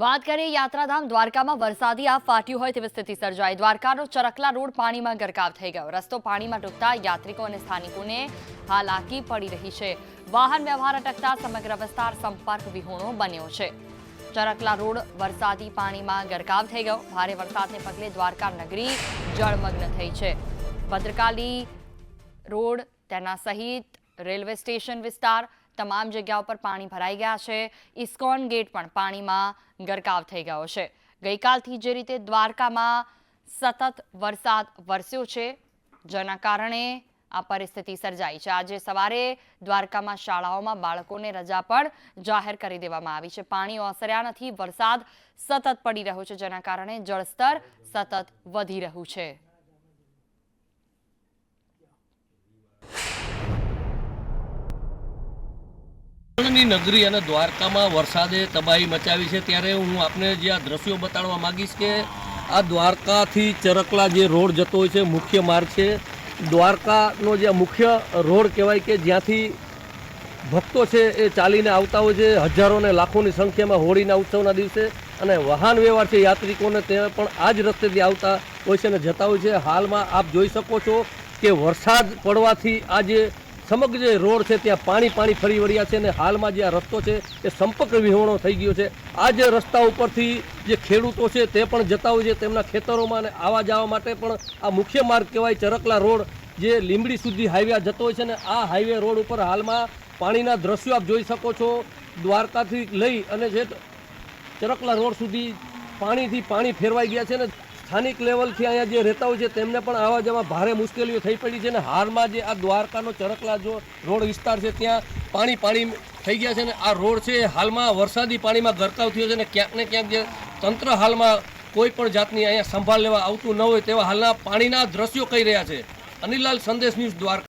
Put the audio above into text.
વાત કરીએ યાત્રાધામ દ્વારકામાં વરસાદી આ ફાટ્યું હોય તેવી સ્થિતિ સર્જાઈ. દ્વારકાનો ચરકલા રોડ પાણીમાં ગરકાવ થઈ ગયો. રસ્તો પાણીમાં ડૂબતા યાત્રિકો અને સ્થાનિકોને હાલાકી પડી રહી છે. વાહન વ્યવહાર અટકતા સમગ્ર વિસ્તાર સંપર્ક વિહોણો બન્યો છે. ચરકલા રોડ વરસાદી પાણીમાં ગરકાવ થઈ ગયો. ભારે વરસાદને પગલે દ્વારકા નગરી જળમગ્ન થઈ છે. ભદ્રકાલી રોડ, તેના સહિત રેલવે સ્ટેશન વિસ્તાર તમામ જગ્યાઓ પર પાણી ભરાઈ ગયા છે. ઇસ્કોન ગેટ પણ પાણીમાં ગરકાવ થઈ ગયો છે. ગઈકાલથી જે રીતે દ્વારકામાં સતત વરસાદ વરસ્યો છે, જેના કારણે આ પરિસ્થિતિ સર્જાઈ છે. આજે સવારે દ્વારકામાં શાળાઓમાં બાળકોને રજા પણ જાહેર કરી દેવામાં આવી છે. પાણી ઓસર્યા નથી, વરસાદ સતત પડી રહ્યો છે, જેના કારણે જળસ્તર સતત વધી રહ્યું છે. ની નગરી અને દ્વારકામાં વરસાદે તબાહી મચાવી છે. ત્યારે હું આપને જે આ દ્રશ્યો બતાડવા માંગીશ કે આ દ્વારકાથી ચરકલા જે રોડ જતો હોય છે, મુખ્ય માર્ગ છે, દ્વારકાનો જે મુખ્ય રોડ કહેવાય કે જ્યાંથી ભક્તો છે એ ચાલીને આવતા હોય છે, હજારો ને લાખોની સંખ્યામાં હોળીના ઉત્સવના દિવસે અને વાહન વ્યવહાર છે, યાત્રિકોને તે પણ આ જ રસ્તેથી આવતા હોય છે અને જતા હોય છે. હાલમાં આપ જોઈ શકો છો કે વરસાદ પડવાથી આ જે સમગ્ર જે રોડ છે ત્યાં પાણી પાણી ફરી વળ્યા છે અને હાલમાં જે આ રસ્તો છે એ સંપર્ક વિહોણો થઈ ગયો છે. આ જે રસ્તા ઉપરથી જે ખેડૂતો છે તે પણ જતા હોય છે તેમના ખેતરોમાં અને આવવા જવા માટે પણ આ મુખ્ય માર્ગ કહેવાય ચરકલા રોડ જે લીંબડી સુધી હાઈવે જતો હોય છે ને આ હાઈવે રોડ ઉપર હાલમાં પાણીના દ્રશ્યો આપ જોઈ શકો છો. દ્વારકાથી લઈ અને જે ચરકલા રોડ સુધી પાણીથી પાણી ફેરવાઈ ગયા છે ને સ્થાનિક લેવલથી અહીંયા જે રહેતા હોય છે, તેમને પણ આવવા જવામાં ભારે મુશ્કેલીઓ થઈ પડી છે અને હાલમાં જે આ દ્વારકાનો ચરકલા જો રોડ વિસ્તાર છે, ત્યાં પાણી પાણી થઈ ગયા છે ને આ રોડ છે હાલમાં વરસાદી પાણીમાં ગરકાવ થયો છે ને ક્યાંક ને ક્યાંક જે તંત્ર હાલમાં કોઈ પણ જાતની અહીંયા સંભાળ લેવા આવતું ન હોય તેવા હાલના પાણીના દ્રશ્યો કહી રહ્યા છે. અનિલાલ સંદેશ ન્યૂઝ દ્વારકા.